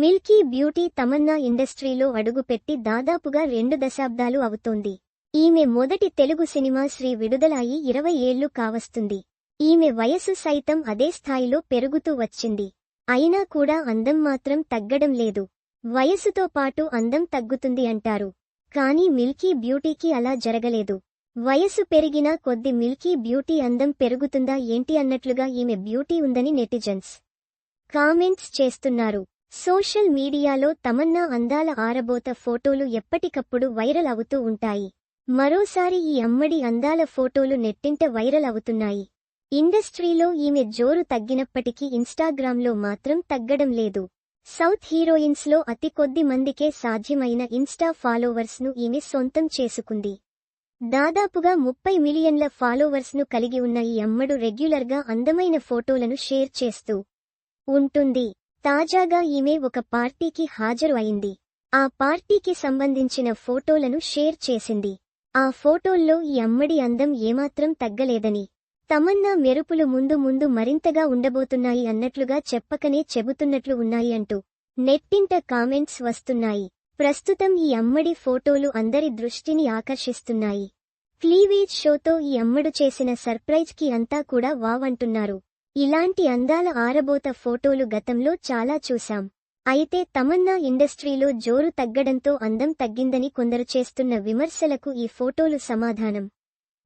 Milky beauty Tamannaah ఇండస్ట్రీలో అడుగుపెట్టి దాదాపుగా రెండు దశాబ్దాలు అవుతోంది. ఈమె మొదటి తెలుగు సినిమా శ్రీ విడుదలాయి ఇరవై ఏళ్ళు కావస్తుంది. ఈమె వయసు సైతం అదే స్థాయిలో పెరుగుతూ వచ్చింది. అయినా కూడా అందం మాత్రం తగ్గడం లేదు. వయసుతో పాటు అందం తగ్గుతుంది అంటారు. కానీ మిల్కీ బ్యూటీకి అలా జరగలేదు. వయసు పెరిగినా కొద్ది మిల్కీ బ్యూటీ అందం పెరుగుతుందా ఏంటి అన్నట్లుగా ఈమె బ్యూటీ ఉందని నెటిజన్స్ కామెంట్స్ చేస్తున్నారు. సోషల్ మీడియాలో తమన్నా అందాల ఆరబోత ఫోటోలు ఎప్పటికప్పుడు వైరల్ అవుతూ ఉంటాయి. మరోసారి ఈ అమ్మడి అందాల ఫోటోలు నెట్టింట వైరల్ అవుతున్నాయి. ఇండస్ట్రీలో ఈమె జోరు తగ్గినప్పటికీ ఇన్స్టాగ్రామ్లో మాత్రం తగ్గడం లేదు. సౌత్ హీరోయిన్స్లో అతి కొద్ది మందికే సాధ్యమైన ఇన్స్టా ఫాలోవర్స్ను ఈమె సొంతం చేసుకుంది. దాదాపుగా ముప్పై మిలియన్ల ఫాలోవర్స్ను కలిగి ఉన్న ఈ అమ్మడు రెగ్యులర్గా అందమైన ఫోటోలను షేర్ చేస్తూ ఉంటుంది. తాజాగా ఈమె ఒక పార్టీకి హాజరు అయింది ఆ పార్టీకి సంబంధించిన ఫోటోలను షేర్ చేసింది. ఆ ఫోటోల్లో ఈ అమ్మడి అందం ఏమాత్రం తగ్గలేదని. తమన్నా మెరుపులు ముందు ముందు మరింతగా ఉండబోతున్నాయి అన్నట్లుగా చెప్పకనే చెబుతున్నట్లు ఉన్నాయి అంటూ నెట్టింట కామెంట్స్ వస్తున్నాయి. ప్రస్తుతం ఈ అమ్మడి ఫోటోలు అందరి దృష్టిని ఆకర్షిస్తున్నాయి. క్లీవేజ్ షోతో ఈ అమ్మడు చేసిన సర్ప్రైజ్కి అంతా కూడా వావ్ అంటున్నారు ఇలాంటి అందాల ఆరబోత ఫోటోలు గతంలో చాలా చూశాం. అయితే తమన్నా ఇండస్ట్రీలో జోరు తగ్గడంతో అందం తగ్గిందని కొందరు చేస్తున్న విమర్శలకు ఈ ఫోటోలు సమాధానం.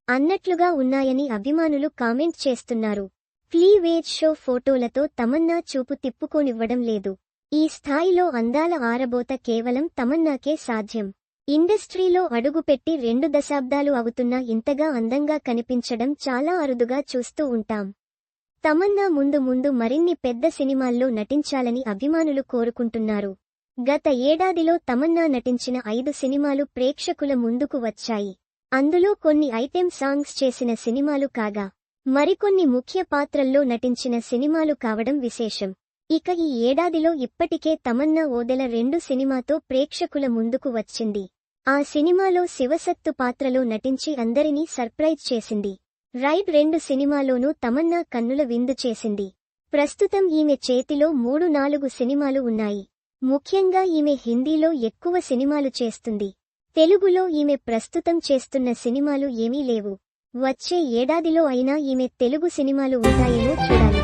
అన్నట్లుగా ఉన్నాయని అభిమానులు కామెంట్ చేస్తున్నారు. ప్లీవేజ్ షో ఫోటోలతో తమన్నా చూపు తిప్పుకోనివ్వడం లేదు. ఈ స్థాయిలో అందాల ఆరబోత కేవలం తమన్నాకే సాధ్యం. ఇండస్ట్రీలో అడుగుపెట్టి రెండు దశాబ్దాలు అవుతున్నా ఇంతగా అందంగా కనిపించడం చాలా అరుదుగా చూస్తూ ఉంటాం. తమన్నా ముందు ముందు మరిన్ని పెద్ద సినిమాల్లో నటించాలని అభిమానులు కోరుకుంటున్నారు. గత ఏడాదిలో తమన్నా నటించిన ఐదు సినిమాలు ప్రేక్షకుల ముందుకు వచ్చాయి. అందులో కొన్ని ఐటెం సాంగ్స్ చేసిన సినిమాలు కాగా మరికొన్ని ముఖ్య పాత్రల్లో నటించిన సినిమాలు కావడం విశేషం. ఇక ఈ ఏడాదిలో ఇప్పటికే తమన్నా ఓదెల రెండు సినిమాతో ప్రేక్షకుల ముందుకు వచ్చింది. ఆ సినిమాలో శివసత్తు పాత్రలో నటించి అందరినీ సర్ప్రైజ్ చేసింది. రైడ్ రెండు సినిమాలోనూ తమన్నా కన్నుల విందు చేసింది. ప్రస్తుతం ఈమె చేతిలో మూడు నాలుగు సినిమాలు ఉన్నాయి. ముఖ్యంగా ఈమె హిందీలో ఎక్కువ సినిమాలు చేస్తుంది. తెలుగులో ఈమె ప్రస్తుతం చేస్తున్న సినిమాలు ఏమీ లేవు. వచ్చే ఏడాదిలో అయినా ఈమె తెలుగు సినిమాలు ఉంటాయేమో చూడాలి.